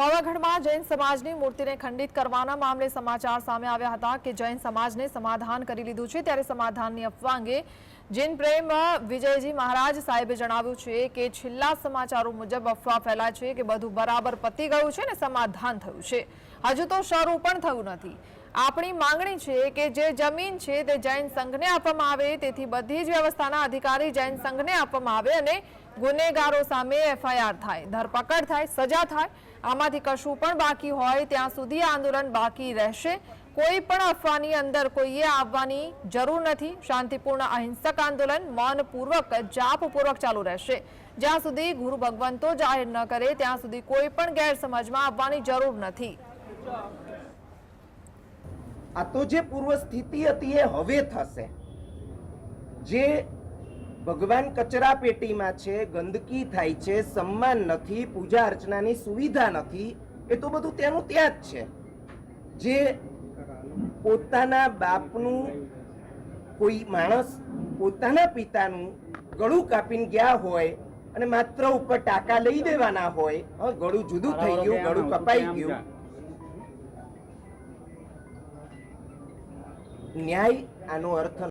પાવાગઢમાં જૈન સમાજની મૂર્તિને ખંડિત કરવાના મામલે સમાચાર સામે આવ્યા હતા કે જૈન સમાજને સમાધાન કરી લીધું છે ત્યારે સમાધાનની અફવા અંગે જૈન પ્રેમ વિજયજી મહારાજ સાહેબે જણાવ્યું છે કે છેલ્લા સમાચારો મુજબ અફવા ફેલાય છે કે બધું બરાબર પતી ગયું છે ને સમાધાન થયું છે. હજુ તો શરૂ પણ થયું નથી. આપણી માંગણી છે કે જે જમીન છે તે જૈન સંઘને આપવામાં આવે, તેથી બધી જ વ્યવસ્થાના અધિકારી જૈન સંઘને આપવામાં આવે અને ગુનેગારો સામે એફઆઈઆર થાય, ધરપકડ થાય, સજા થાય. આમાંથી કશું પણ બાકી હોય ત્યાં સુધી આંદોલન બાકી રહેશે. કોઈ પણ અફવાની અંદર કોઈએ આવવાની જરૂર નથી. શાંતિપૂર્ણ અહિંસક આંદોલન મૌનપૂર્વક, જાપપૂર્વક ચાલુ રહેશે. જ્યાં સુધી ગુરુ ભગવંતો જાહેર ન કરે, ત્યાં સુધી કોઈ પણ ગેરસમજમાં આવવાની જરૂર નથી. આ તો જે પૂર્વ સ્થિતિ હતી એ હવે થશે. જે ભગવાન કચરા પેટીમાં છે ગંદકી થાય છે સન્માન નથી પૂજા અર્ચનાની સુવિધા નથી એ તો બધું ત્યાંનું ત્યાં જ છે. જે પોતાના બાપનું કોઈ માણસ પોતાના પિતાનું ગળું કાપીને ગયા હોય અને માત્ર ઉપર ટાકા લઈ દેવાના હોય ગળું જુદું થઈ ગયું ગળું કપાઈ ગયું. ન્યાય આનો અર્થ